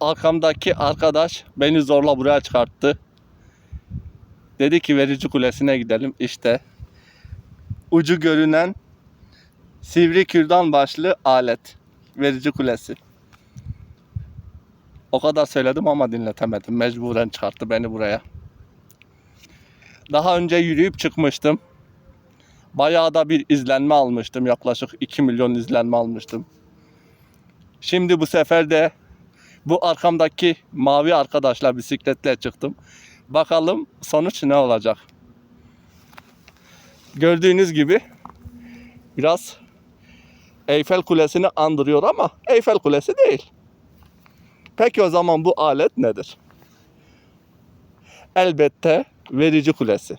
arkamdaki arkadaş beni zorla buraya çıkarttı. Dedi ki verici kulesine gidelim. İşte ucu görünen sivri kürdan başlı alet. Verici kulesi. O kadar söyledim ama dinletemedim. Mecburen çıkarttı beni buraya. Daha önce yürüyüp çıkmıştım. Bayağı da bir izlenme almıştım. Yaklaşık 2 milyon izlenme almıştım. Şimdi bu sefer de bu arkamdaki mavi arkadaşla bisikletle çıktım. Bakalım sonuç ne olacak. Gördüğünüz gibi biraz Eyfel Kulesi'ni andırıyor ama Eyfel Kulesi değil. Peki o zaman bu alet nedir? Elbette verici kulesi.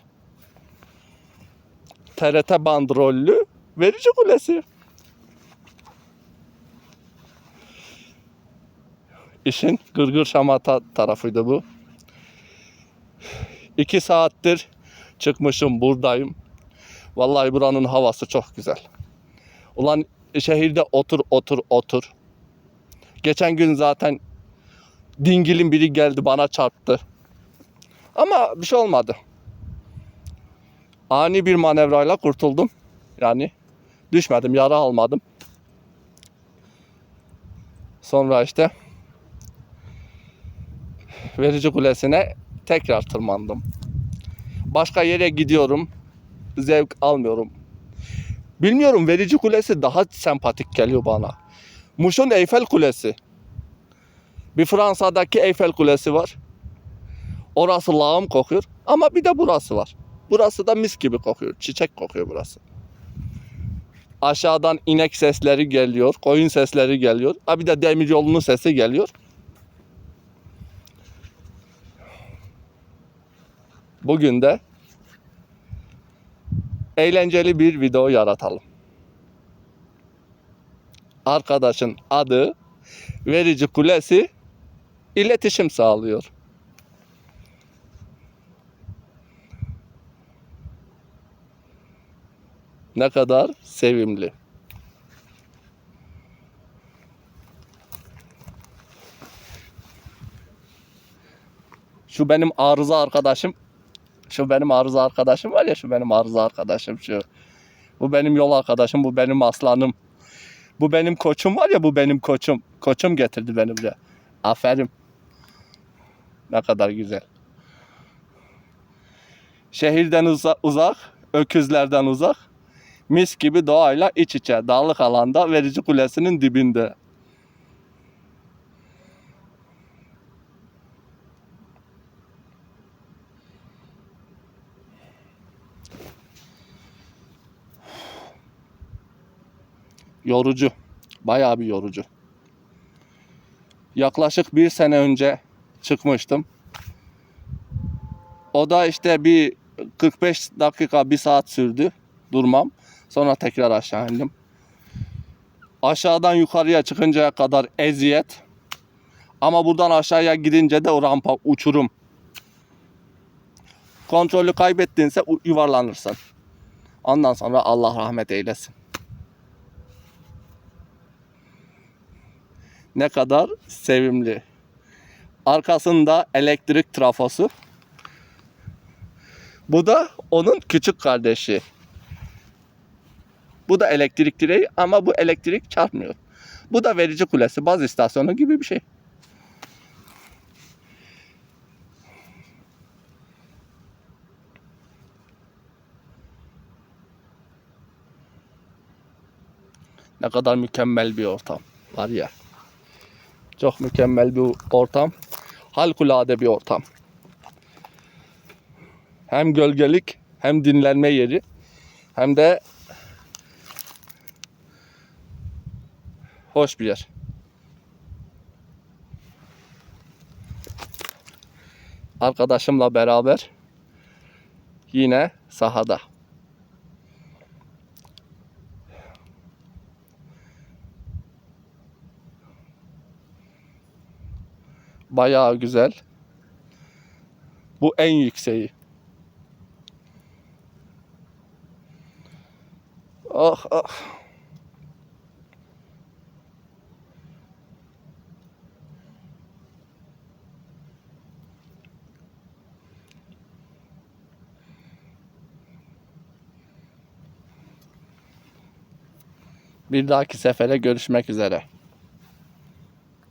TRT bandrollü verici kulesi. İşin gırgır şamata tarafıydı bu. İki saattir çıkmışım buradayım. Vallahi buranın havası çok güzel. Ulan şehirde otur otur otur. Geçen gün zaten dingilin biri geldi bana çarptı. Ama bir şey olmadı. Ani bir manevrayla kurtuldum. Yani düşmedim, yara almadım. Sonra işte verici kulesine tekrar tırmandım. Başka yere gidiyorum. Zevk almıyorum. Bilmiyorum verici kulesi daha sempatik geliyor bana. Muş'un Eyfel Kulesi. Bir Fransa'daki Eyfel Kulesi var. Orası lağım kokuyor ama bir de burası var. Burası da mis gibi kokuyor. Çiçek kokuyor burası. Aşağıdan inek sesleri geliyor, koyun sesleri geliyor. Ha bir de demir yolunun sesi geliyor. Bugün de eğlenceli bir video yaratalım. Arkadaşın adı verici kulesi iletişim sağlıyor. Ne kadar sevimli. Şu benim arıza arkadaşım. Şu benim arıza arkadaşım var ya şu benim arıza arkadaşım şu. Bu benim yol arkadaşım, bu benim aslanım. Bu benim koçum var ya bu benim koçum. Koçum getirdi beni buraya. Aferin. Ne kadar güzel. Şehirden uza- uzak, öküzlerden uzak. Mis gibi doğayla iç içe, dağlık alanda verici kulesinin dibinde. Yorucu. Bayağı bir yorucu. Yaklaşık bir sene önce çıkmıştım. O da işte bir 45 dakika, bir saat sürdü durmam. Sonra tekrar aşağı indim. Aşağıdan yukarıya çıkıncaya kadar eziyet. Ama buradan aşağıya gidince de rampa uçurum. Kontrolü kaybettiğinse yuvarlanırsın. Ondan sonra Allah rahmet eylesin. Ne kadar sevimli. Arkasında elektrik trafosu. Bu da onun küçük kardeşi. Bu da elektrik direği ama bu elektrik çarpmıyor. Bu da verici kulesi, baz istasyonu gibi bir şey. Ne kadar mükemmel bir ortam var ya. Çok mükemmel bir ortam. Harikulade bir ortam. Hem gölgelik hem dinlenme yeri hem de hoş bir yer. Arkadaşımla beraber yine sahada. Bayağı güzel. Bu en yükseği. Ah ah. Bir dahaki sefere görüşmek üzere.